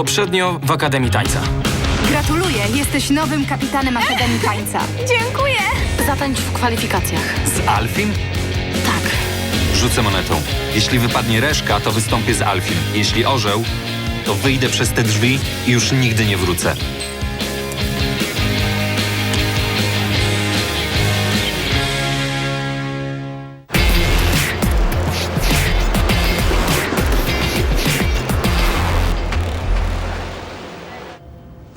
poprzednio w Akademii Tańca. Gratuluję, jesteś nowym kapitanem Akademii Tańca. Dziękuję! Zatańcz w kwalifikacjach. Z Alfim? Tak. Rzucę monetą. Jeśli wypadnie reszka, to wystąpię z Alfim. Jeśli orzeł, to wyjdę przez te drzwi i już nigdy nie wrócę.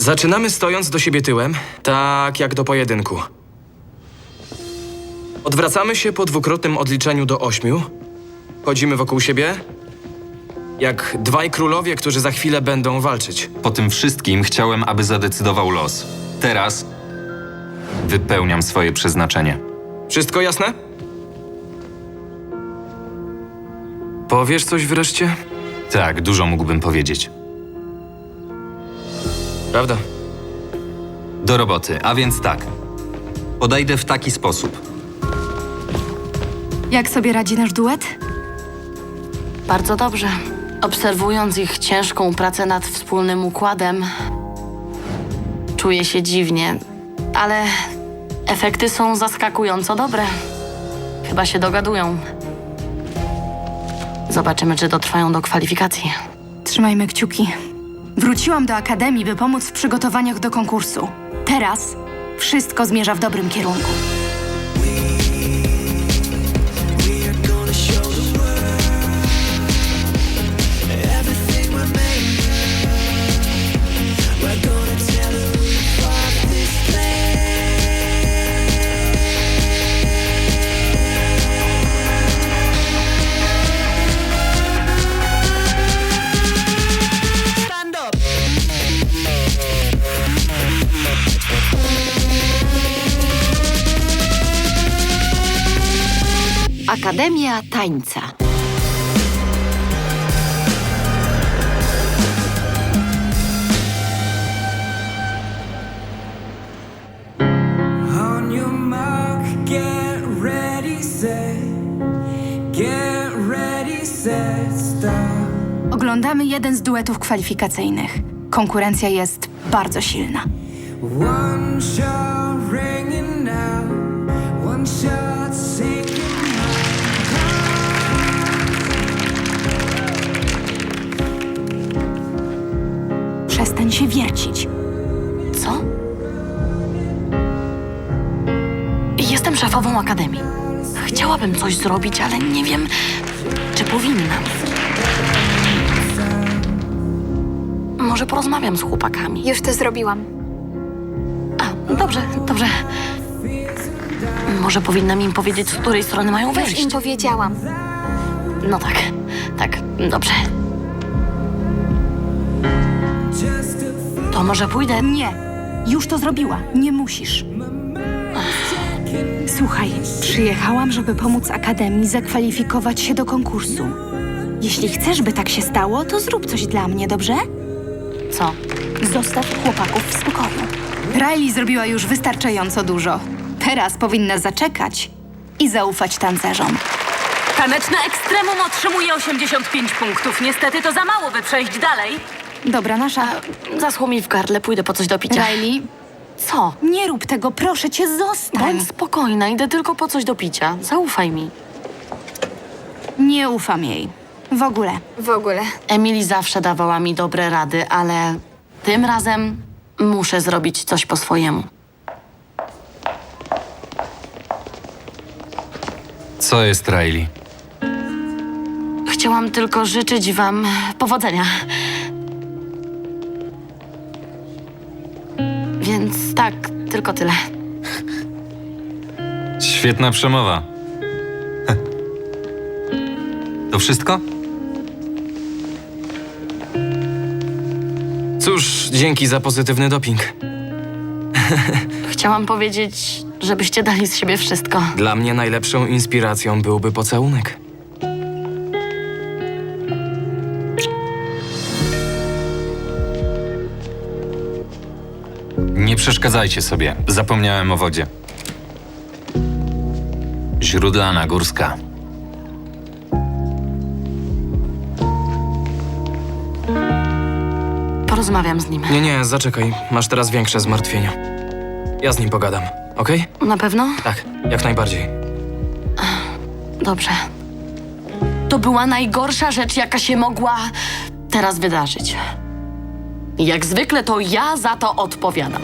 Zaczynamy stojąc do siebie tyłem, tak jak do pojedynku. Odwracamy się po dwukrotnym odliczeniu do ośmiu. Chodzimy wokół siebie, jak dwaj królowie, którzy za chwilę będą walczyć. Po tym wszystkim chciałem, aby zadecydował los. Teraz wypełniam swoje przeznaczenie. Wszystko jasne? Powiesz coś wreszcie? Tak, dużo mógłbym powiedzieć. Prawda. Do roboty, a więc tak. Podejdę w taki sposób. Jak sobie radzi nasz duet? Bardzo dobrze. Obserwując ich ciężką pracę nad wspólnym układem, czuję się dziwnie, ale efekty są zaskakująco dobre. Chyba się dogadują. Zobaczymy, czy dotrwają do kwalifikacji. Trzymajmy kciuki. Wróciłam do Akademii, by pomóc w przygotowaniach do konkursu. Teraz wszystko zmierza w dobrym kierunku. Akademia Tańca. On your mark, get ready, set. Get ready, set, start. Oglądamy jeden z duetów kwalifikacyjnych. Konkurencja jest bardzo silna. One shot Przestań się wiercić. Co? Jestem szefową akademii. Chciałabym coś zrobić, ale nie wiem, czy powinnam. Może porozmawiam z chłopakami. Już to zrobiłam. A, dobrze, dobrze. Może powinnam im powiedzieć, z której strony mają Już im powiedziałam. No tak, tak, dobrze. Może pójdę. Nie, już to zrobiła. Nie musisz. Słuchaj, przyjechałam, żeby pomóc Akademii zakwalifikować się do konkursu. Jeśli chcesz, by tak się stało, to zrób coś dla mnie, dobrze? Co? Zostaw chłopaków w spokoju. Riley zrobiła już wystarczająco dużo. Teraz powinna zaczekać i zaufać tancerzom. Taneczne ekstremum otrzymuje 85 punktów. Niestety to za mało, by przejść dalej. Dobra, nasza. Zaschło mi w gardle, pójdę po coś do picia. Riley, Co? nie rób tego, proszę cię, zostań. Bądź spokojna, idę tylko po coś do picia. Zaufaj mi. Nie ufam jej. W ogóle. W ogóle. Emily zawsze dawała mi dobre rady, ale tym razem muszę zrobić coś po swojemu. Co jest Riley? Chciałam tylko życzyć wam powodzenia. Tylko tyle. Świetna przemowa. To wszystko? Cóż, dzięki za pozytywny doping. Chciałam powiedzieć, żebyście dali z siebie wszystko. Dla mnie najlepszą inspiracją byłby pocałunek. Nie przeszkadzajcie sobie. Zapomniałem o wodzie. Źródlana górska. Porozmawiam z nim. Nie, nie, zaczekaj. Masz teraz większe zmartwienia. Ja z nim pogadam, okej? Na pewno? Tak, jak najbardziej. Dobrze. To była najgorsza rzecz, jaka się mogła teraz wydarzyć. Jak zwykle to ja za to odpowiadam.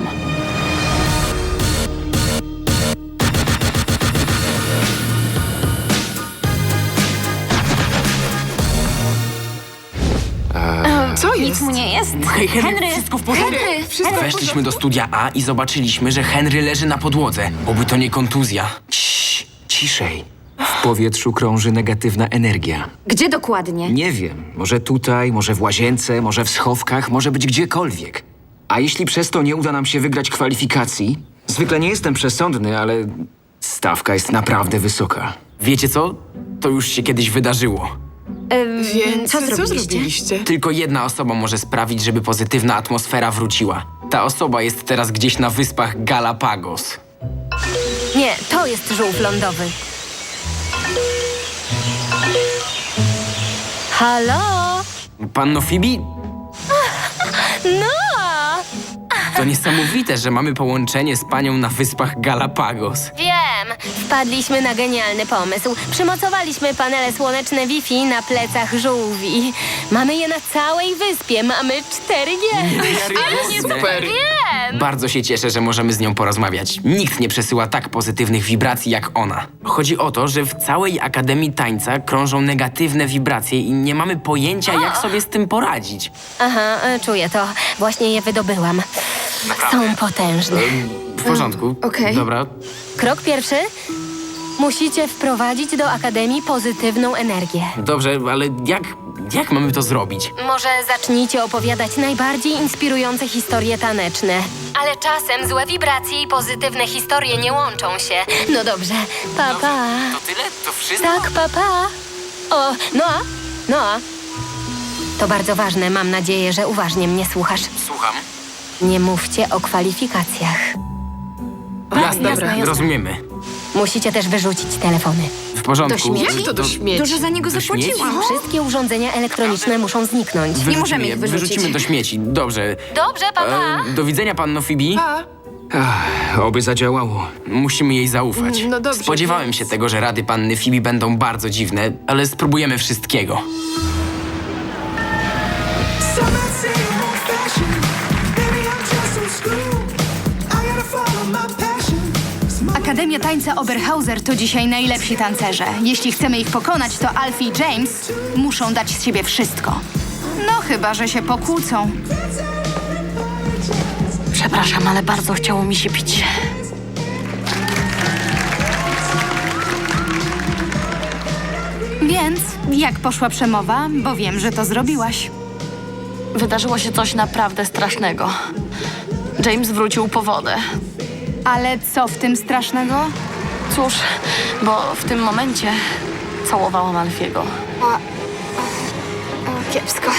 Co jest? Nic mu nie jest. Hej, Henry, wszystko w porządku? Henry, Weszliśmy do studia A i zobaczyliśmy, że Henry leży na podłodze. Oby to nie kontuzja. Ciii, ciszej. W powietrzu krąży negatywna energia. Gdzie dokładnie? Nie wiem, może tutaj, może w łazience, może w schowkach, może być gdziekolwiek. A jeśli przez to nie uda nam się wygrać kwalifikacji? Zwykle nie jestem przesądny, ale stawka jest naprawdę wysoka. Wiecie co? To już się kiedyś wydarzyło. Więc co, zrobiliście? Tylko jedna osoba może sprawić, żeby pozytywna atmosfera wróciła. Ta osoba jest teraz gdzieś na wyspach Galapagos. Nie, to jest żółw lądowy. Halo? Panno Fibi? No! To niesamowite, że mamy połączenie z panią na wyspach Galapagos. Wiem, wpadliśmy na genialny pomysł. Przymocowaliśmy panele słoneczne Wi-Fi na plecach żółwi. Mamy je na całej wyspie, mamy 4G. Super! Bardzo się cieszę, że możemy z nią porozmawiać. Nikt nie przesyła tak pozytywnych wibracji jak ona. Chodzi o to, że w całej Akademii Tańca krążą negatywne wibracje i nie mamy pojęcia, jak sobie z tym poradzić. Aha, e, czuję to. Właśnie je wydobyłam. Są potężne. W porządku. okej. Dobra. Krok pierwszy. Musicie wprowadzić do Akademii pozytywną energię. Dobrze, ale jak, jak mamy to zrobić? Może zacznijcie opowiadać najbardziej inspirujące historie taneczne. Ale czasem złe wibracje i pozytywne historie nie łączą się. No dobrze, papa. Pa. To tyle? To wszystko? Tak, papa. Pa. O, Noa, Noa. To bardzo ważne, mam nadzieję, że uważnie mnie słuchasz. Słucham. Nie mówcie o kwalifikacjach. Jasne, rozumiemy. Musicie też wyrzucić telefony. Porządku. Jak to do śmieci? Dużo za niego Do śmieci? zapłaciłam. Wszystkie urządzenia elektroniczne muszą zniknąć. Wyrzucimy możemy je, ich wyrzucić. Wyrzucimy do śmieci. Dobrze. Dobrze, papa. E, do widzenia, panno Fibi. Ach, oby zadziałało. Musimy jej zaufać. No dobrze, Spodziewałem więc- się tego, że rady panny Fibi będą bardzo dziwne, ale spróbujemy wszystkiego. Akademia Tańca Oberhauser to dzisiaj najlepsi tancerze. Jeśli chcemy ich pokonać, to Alfie i James muszą dać z siebie wszystko. No chyba, że się pokłócą. Przepraszam, ale bardzo chciało mi się pić. Więc jak poszła przemowa, bo wiem, że to zrobiłaś. Wydarzyło się coś naprawdę strasznego. James wrócił po wodę. Ale co w tym strasznego? Cóż, bo w tym momencie całowałam Alfiego. Kiepsko.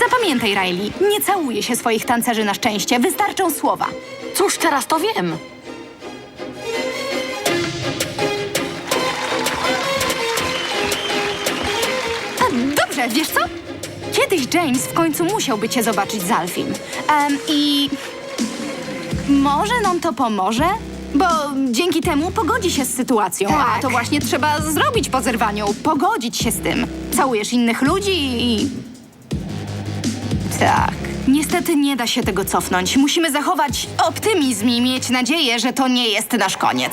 Zapamiętaj, Riley, nie całuje się swoich tancerzy na szczęście, wystarczą słowa. Cóż, teraz to wiem. A, dobrze, wiesz co? Kiedyś James w końcu musiałby cię zobaczyć z Alfim. Em, I może nam to pomoże? Bo dzięki temu pogodzi się z sytuacją. A to właśnie trzeba zrobić po zerwaniu. Pogodzić się z tym. Całujesz innych ludzi i... Tak. Niestety nie da się tego cofnąć. Musimy zachować optymizm i mieć nadzieję, że to nie jest nasz koniec.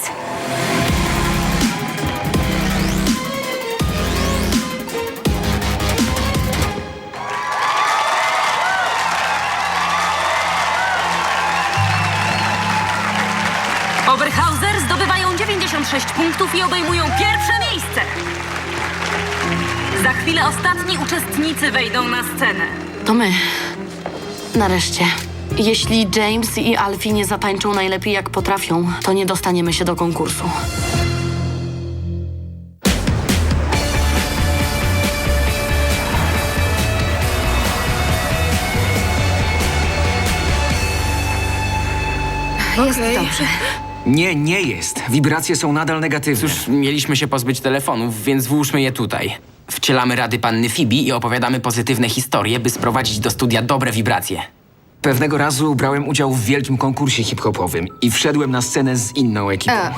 56 punktów i obejmują pierwsze miejsce. Za chwilę ostatni uczestnicy wejdą na scenę. To my. Nareszcie. Jeśli James i Alfie nie zatańczą najlepiej jak potrafią, to nie dostaniemy się do konkursu. Jest dobrze. Nie, nie jest. Wibracje są nadal negatywne. Cóż, mieliśmy się pozbyć telefonów, więc włóżmy je tutaj. Wcielamy rady panny Phoebe i opowiadamy pozytywne historie, by sprowadzić do studia dobre wibracje. Pewnego razu brałem udział w wielkim konkursie hip-hopowym i wszedłem na scenę z inną ekipą. E.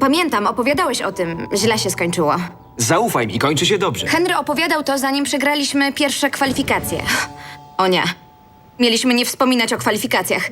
Pamiętam, opowiadałeś o tym. Źle się skończyło. Zaufaj mi, kończy się dobrze. Henry opowiadał to, zanim przegraliśmy pierwsze kwalifikacje. O nie. Mieliśmy nie wspominać o kwalifikacjach.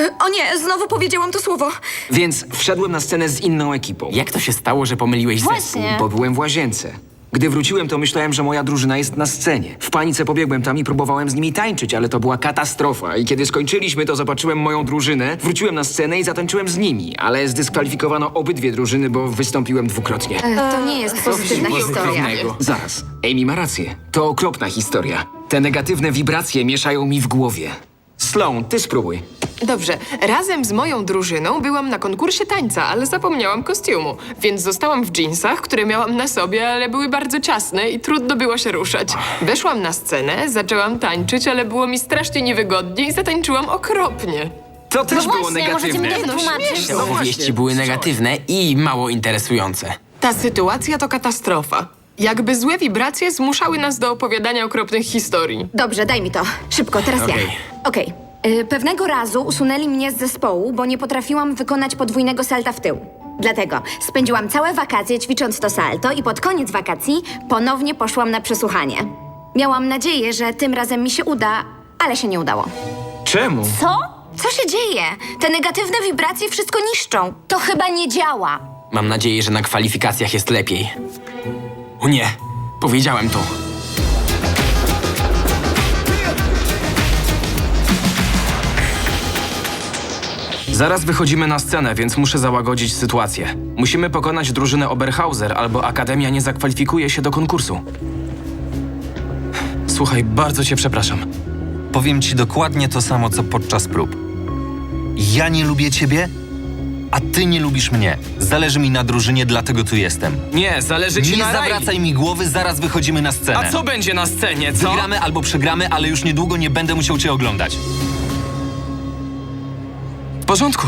E, O nie, znowu powiedziałam to słowo. Więc wszedłem na scenę z inną ekipą, Jak to się stało, że pomyliłeś zespół? Właśnie. bo byłem w łazience. Gdy wróciłem, to myślałem, że moja drużyna jest na scenie. W panice pobiegłem tam i próbowałem z nimi tańczyć, ale to była katastrofa. I kiedy skończyliśmy, to zobaczyłem moją drużynę, wróciłem na scenę i zatańczyłem z nimi, ale zdyskwalifikowano obydwie drużyny, bo wystąpiłem dwukrotnie. E, To nie jest pozytywna historia. Pozytywnego. Zaraz, Amy ma rację. To okropna historia. Te negatywne wibracje mieszają mi w głowie. Sloan, ty spróbuj. Dobrze, razem z moją drużyną byłam na konkursie tańca, ale zapomniałam kostiumu, więc zostałam w dżinsach, które miałam na sobie, ale były bardzo ciasne i trudno było się ruszać. Weszłam na scenę, zaczęłam tańczyć, ale było mi strasznie niewygodnie i zatańczyłam okropnie. To też No było właśnie, możecie mi negatywne. to wytłumaczyć? Te opowieści były negatywne i mało interesujące. Ta sytuacja to katastrofa. Jakby złe wibracje zmuszały nas do opowiadania okropnych historii. Dobrze, daj mi to. Szybko, teraz Okej. ja. Okej. Y, Pewnego razu usunęli mnie z zespołu, bo nie potrafiłam wykonać podwójnego salta w tył. Dlatego spędziłam całe wakacje ćwicząc to salto i pod koniec wakacji ponownie poszłam na przesłuchanie. Miałam nadzieję, że tym razem mi się uda, ale się nie udało. Czemu? Co? Co się dzieje? Te negatywne wibracje wszystko niszczą. To chyba nie działa. Mam nadzieję, że na kwalifikacjach jest lepiej. O nie, powiedziałem to. Zaraz wychodzimy na scenę, więc muszę załagodzić sytuację. Musimy pokonać drużynę Oberhauser, albo Akademia nie zakwalifikuje się do konkursu. Słuchaj, bardzo cię przepraszam. Powiem ci dokładnie to samo, co podczas prób. Ja nie lubię ciebie, a ty nie lubisz mnie. Zależy mi na drużynie, dlatego tu jestem. Nie, zależy ci Nie na Riley. zawracaj mi głowy, zaraz wychodzimy na scenę. A co będzie na scenie, co? Wygramy albo przegramy, ale już niedługo nie będę musiał cię oglądać. W porządku.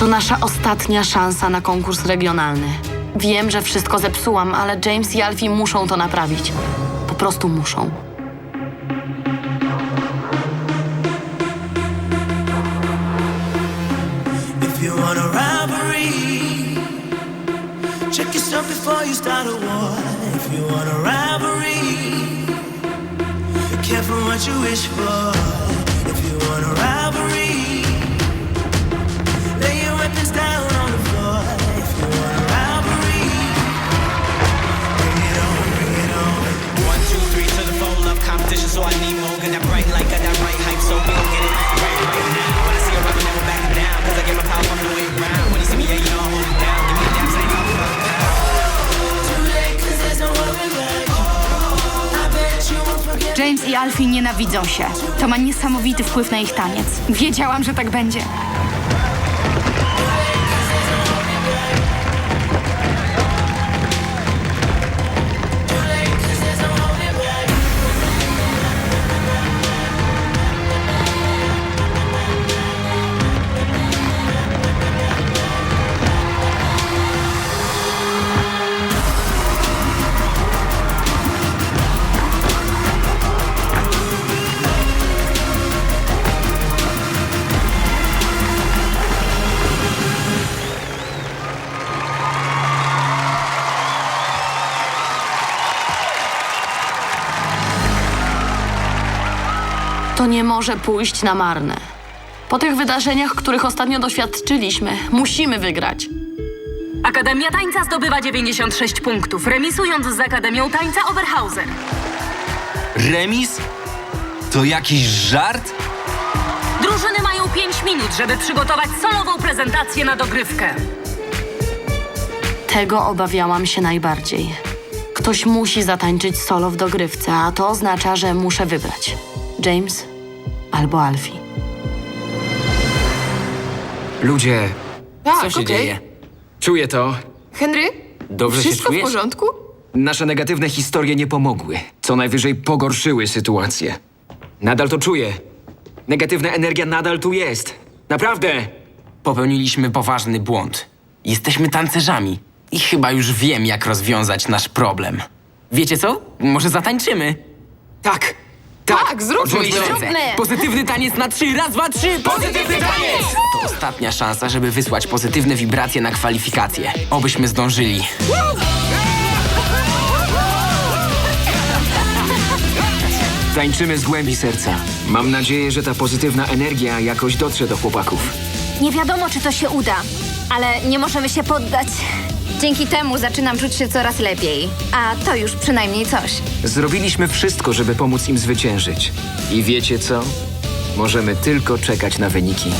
To nasza ostatnia szansa na konkurs regionalny. Wiem, że wszystko zepsułam, ale James i Alfie muszą to naprawić. Po prostu muszą. If you want a robbery, check yourself before you start a war. If you want a robbery, be careful what you wish for. If you want a robbery, so I need more. Got that bright light, got that right hype, so we gon' get it right, right now. When I see a rapper, never back down, cause I get my power on the way round. When you see me, yeah, you know I'm holding down. Give me a damn second, I'm Too late, cause there's no going back. I bet you won't forget. James i Alfie nienawidzą się. To ma niesamowity wpływ na ich taniec. Wiedziałam, że tak będzie. Może pójść na marne. Po tych wydarzeniach, których ostatnio doświadczyliśmy, musimy wygrać. Akademia Tańca zdobywa 96 punktów, remisując z Akademią Tańca Oberhauser. Remis? To jakiś żart? Drużyny mają 5 minut, żeby przygotować solową prezentację na dogrywkę. Tego obawiałam się najbardziej. Ktoś musi zatańczyć solo w dogrywce, a to oznacza, że muszę wybrać. James albo Alfie. Ludzie, Tak, Co się okej. dzieje? czuję to. Henry? Dobrze się Wszystko w czujesz? porządku? Nasze negatywne historie nie pomogły. Co najwyżej pogorszyły sytuację. Nadal to czuję. Negatywna energia nadal tu jest. Naprawdę. Popełniliśmy poważny błąd. Jesteśmy tancerzami i chyba już wiem, jak rozwiązać nasz problem. Wiecie co? Może zatańczymy? Tak! Tak, zróbmy Oczywiście. to. Pozytywny taniec na trzy, raz, dwa, trzy! Pozytywny taniec! To ostatnia szansa, żeby wysłać pozytywne wibracje na kwalifikacje. Obyśmy zdążyli. Tańczymy z głębi serca. Mam nadzieję, że ta pozytywna energia jakoś dotrze do chłopaków. Nie wiadomo, czy to się uda, ale nie możemy się poddać. Dzięki temu zaczynam czuć się coraz lepiej. A to już przynajmniej coś. Zrobiliśmy wszystko, żeby pomóc im zwyciężyć. I wiecie co? Możemy tylko czekać na wyniki.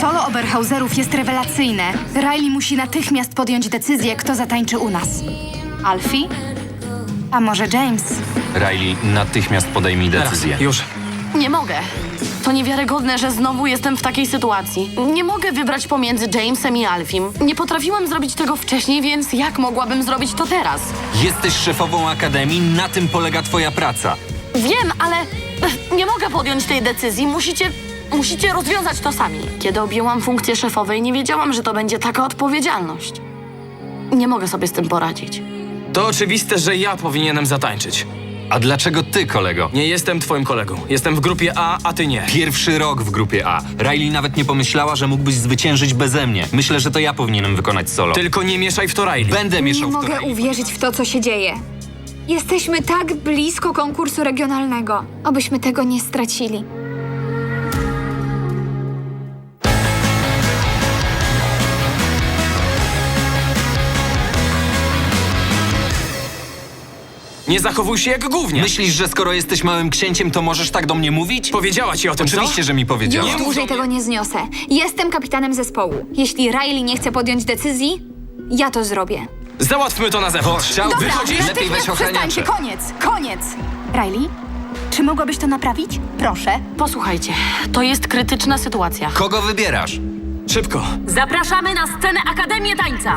Solo Oberhauserów jest rewelacyjne. Riley musi natychmiast podjąć decyzję, kto zatańczy u nas. Alfie? A może James? Riley, natychmiast podejmij decyzję. Już. Nie mogę. To niewiarygodne, że znowu jestem w takiej sytuacji. Nie mogę wybrać pomiędzy Jamesem i Alfim. Nie potrafiłam zrobić tego wcześniej, więc jak mogłabym zrobić to teraz? Jesteś szefową akademii, na tym polega twoja praca. Wiem, ale nie mogę podjąć tej decyzji. Musicie. Musicie rozwiązać to sami. Kiedy objęłam funkcję szefowej, nie wiedziałam, że to będzie taka odpowiedzialność. Nie mogę sobie z tym poradzić. To oczywiste, że ja powinienem zatańczyć. A dlaczego ty, kolego? Nie jestem twoim kolegą. Jestem w grupie A, a ty nie. Pierwszy rok w grupie A. Riley nawet nie pomyślała, że mógłbyś zwyciężyć beze mnie. Myślę, że to ja powinienem wykonać solo. Tylko nie mieszaj w to Riley. Będę Nie mieszał w to mogę Riley. uwierzyć w to, co się dzieje. Jesteśmy tak blisko konkursu regionalnego. Obyśmy tego nie stracili. Nie zachowuj się jak gównia. Myślisz, że skoro jesteś małym księciem, to możesz tak do mnie mówić? Powiedziała ci o tym, Oczywiście, co? że mi powiedziała. Już dłużej tego nie zniosę. Jestem kapitanem zespołu. Jeśli Riley nie chce podjąć decyzji, ja to zrobię. Załatwmy to na zewnątrz. chciał- Dobra, Wychodzisz? Lepiej weź ochraniacze. przestańcie, koniec, koniec! Riley, czy mogłabyś to naprawić? Proszę. Posłuchajcie, to jest krytyczna sytuacja. Kogo wybierasz? Szybko. Zapraszamy na scenę Akademię Tańca.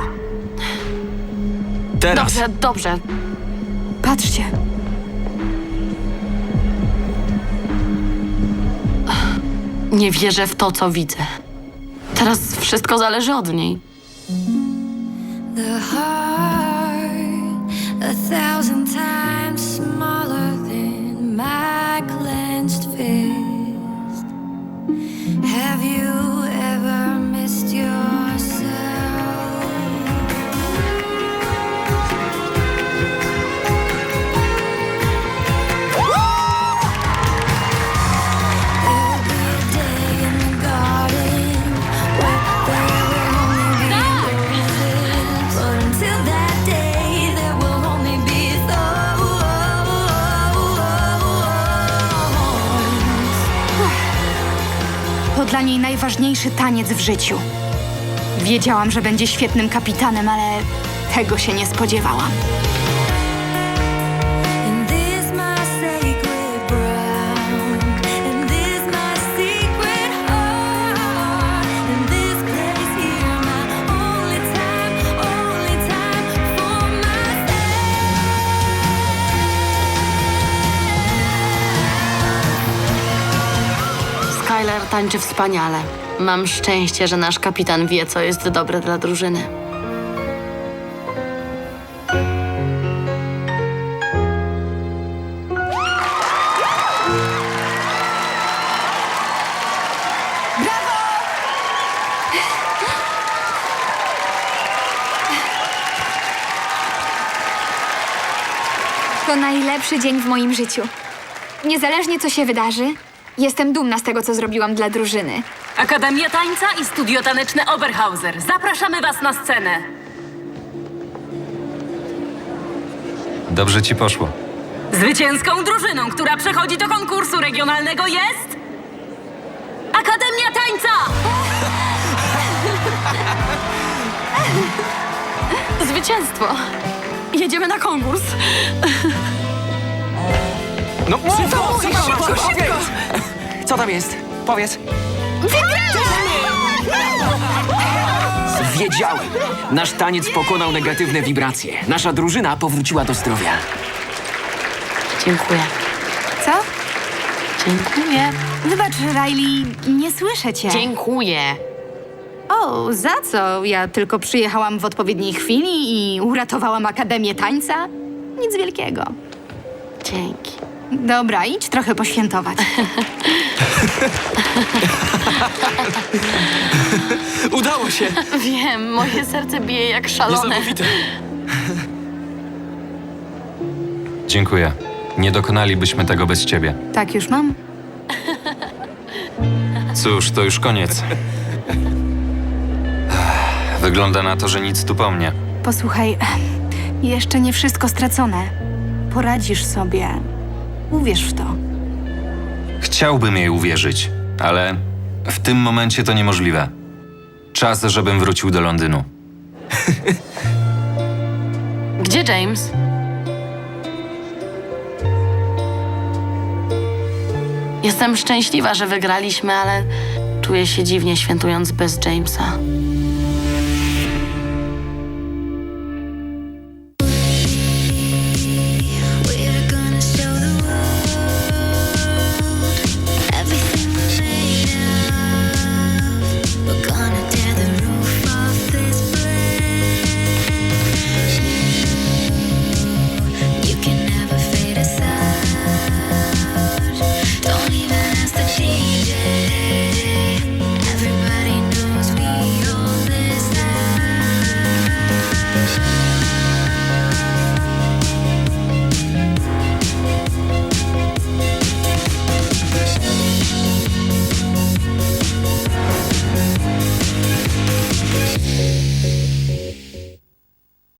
Teraz. Dobrze, dobrze. Patrzcie. Nie wierzę w to, co widzę. Teraz wszystko zależy od niej. The heart, a thousand times smaller than my clenched fist. Have you najważniejszy taniec w życiu. Wiedziałam, że będzie świetnym kapitanem, ale tego się nie spodziewałam. Tańczy wspaniale. Mam szczęście, że nasz kapitan wie, co jest dobre dla drużyny. To najlepszy dzień w moim życiu. Niezależnie co się wydarzy, jestem dumna z tego, co zrobiłam dla drużyny. Akademia Tańca i Studio Taneczne Oberhauser. Zapraszamy was na scenę. Dobrze ci poszło. Zwycięską drużyną, która przechodzi do konkursu regionalnego jest... Akademia Tańca! Zwycięstwo! Jedziemy na konkurs. No, szybko, szybko, szybko, szybko. Co tam jest? Powiedz. Wiedziałem! Nasz taniec pokonał negatywne wibracje. Nasza drużyna powróciła do zdrowia. Dziękuję. Co? Dziękuję. Wybacz, Riley, nie słyszę cię. Dziękuję. O, za co? Ja tylko przyjechałam w odpowiedniej chwili i uratowałam Akademię Tańca? Nic wielkiego. Dzięki. Dobra, idź trochę poświętować. Udało się! Wiem, moje serce bije jak szalone. Niesamowite. Dziękuję. Nie dokonalibyśmy tego bez ciebie. tak już mam? Cóż, to już koniec. Wygląda na to, że nic tu po mnie. Posłuchaj, jeszcze nie wszystko stracone. Poradzisz sobie. Uwierz w to. Chciałbym jej uwierzyć, ale w tym momencie to niemożliwe. Czas, żebym wrócił do Londynu. Gdzie James? Jestem szczęśliwa, że wygraliśmy, ale czuję się dziwnie świętując bez Jamesa.